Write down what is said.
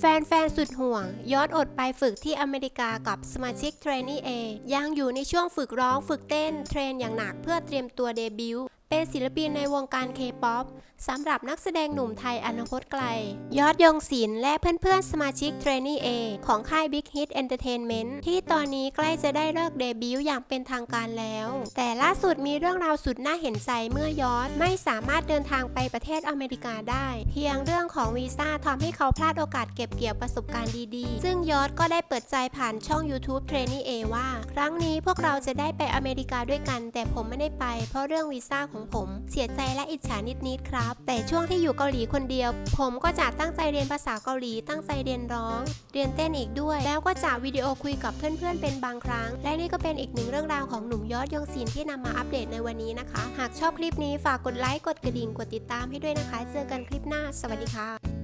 แฟนๆ สุดห่วงยอดอดไปฝึกที่อเมริกากับสมาชิกเทรนนี่เอยังอยู่ในช่วงฝึกร้องฝึกเต้นเทรนอย่างหนักเพื่อเตรียมตัวเดบิวต์ เป็นศิลปินในวงการเคป๊อปสำหรับนักแสดงหนุ่มไทยอนาคตไกล ยอดยงศิลป์และเพื่อนๆ สมาชิกเทรนนี่เอของค่าย Big Hit Entertainment ที่ตอนนี้ใกล้จะได้เลิกเดบิวต์อย่างเป็นทางการแล้ว แต่ล่าสุดมีเรื่องราวสุดน่าเห็นใจเมื่อยอดไม่สามารถเดินทางไปประเทศอเมริกาได้ เพียงเรื่องของวีซ่าทำให้เขาพลาดโอกาสเก็บเกี่ยวประสบการณ์ดีๆ ซึ่งยอดก็ได้เปิดใจผ่านช่อง YouTube t r a i n e e A ว่า ครั้งนี้พวกเราจะได้ไปอเมริกาด้วยกัน แต่ผมไม่ได้ไปเพราะเรื่องวีซ่าของผม เสียใจและอิจฉานิดๆครับ แต่ช่วงที่อยู่เกาหลีคนเดียว ผมก็จะตั้งใจเรียนภาษาเกาหลี ตั้งใจเรียนร้อง เรียนเต้นอีกด้วย แล้วก็จะวิดีโอคุยกับเพื่อนๆเป็นบางครั้ง และนี่ก็เป็นอีกหนึ่งเรื่องราวของหนุ่มยอดยงศิลที่นำมาอัปเดตในวันนี้นะคะ หากชอบคลิปนี้ฝากกดไลค์กดกระดิ่งกดติดตามให้ด้วยนะคะ เจอกันคลิปหน้า สวัสดีค่ะ